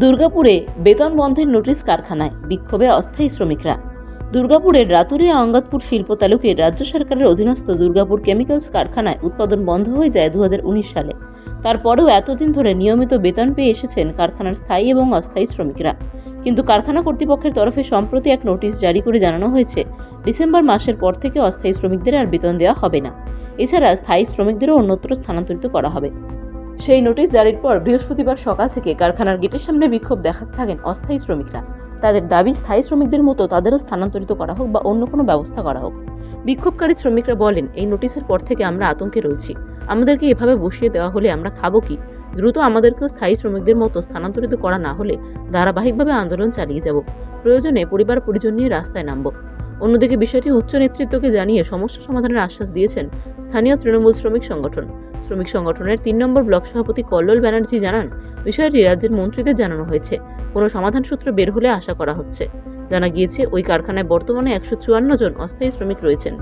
দুর্গাপুরে বেতন বন্ধের নোটিশ কারখানায় বিক্ষোভে অস্থায়ী শ্রমিকরা। দুর্গাপুরের রাতুরিয়া অঙ্গাতপুর শিল্প তালুকের রাজ্য সরকারের অধীনস্থ দুর্গাপুর কেমিক্যালস কারখানায় উৎপাদন বন্ধ হয়ে যায় দু হাজার উনিশ সালে। তারপরেও এতদিন ধরে নিয়মিত বেতন পেয়ে এসেছেন কারখানার স্থায়ী এবং অস্থায়ী শ্রমিকরা। কিন্তু কারখানা কর্তৃপক্ষের তরফে সম্প্রতি এক নোটিশ জারি করে জানানো হয়েছে, ডিসেম্বর মাসের পর থেকে অস্থায়ী শ্রমিকদের আর বেতন দেওয়া হবে না। এছাড়া স্থায়ী শ্রমিকদেরও অন্যত্র স্থানান্তরিত করা হবে। সেই নোটিশ জারির পর বৃহস্পতিবার সকাল থেকে কারখানার গেটের সামনে বিক্ষোভ দেখাতে থাকেন অস্থায়ী শ্রমিকরা। তাদের দাবি, স্থায়ী শ্রমিকদের মতো তাদেরও স্থানান্তরিত করা হোক বা অন্য কোনো ব্যবস্থা করা হোক। বিক্ষোভকারী শ্রমিকরা বলেন, এই নোটিশের পর থেকে আমরা আতঙ্কে রয়েছি। আমাদেরকে এভাবে বসিয়ে দেওয়া হলে আমরা খাব কি? দ্রুত আমাদেরকেও স্থায়ী শ্রমিকদের মতো স্থানান্তরিত করা না হলে ধারাবাহিকভাবে আন্দোলন চালিয়ে যাব। প্রয়োজনে পরিবার পরিজন নিয়ে রাস্তায় নামব। অন্যদিকে বিষয়টি উচ্চ নেতৃত্বকে জানিয়ে সমস্যা সমাধানের আশ্বাস দিয়েছেন স্থানীয় তৃণমূল শ্রমিক সংগঠন। শ্রমিক সংগঠনের তিন নম্বর ব্লক সভাপতি কল্লোল ব্যানার্জি জানান, বিষয়টি রাজ্যের মন্ত্রীদের জানানো হয়েছে। কোনো সমাধান সূত্র বের হলে আশা করা হচ্ছে। জানা গিয়েছে, ওই কারখানায় বর্তমানে একশো চুয়ান্ন জন অস্থায়ী শ্রমিক রয়েছেন।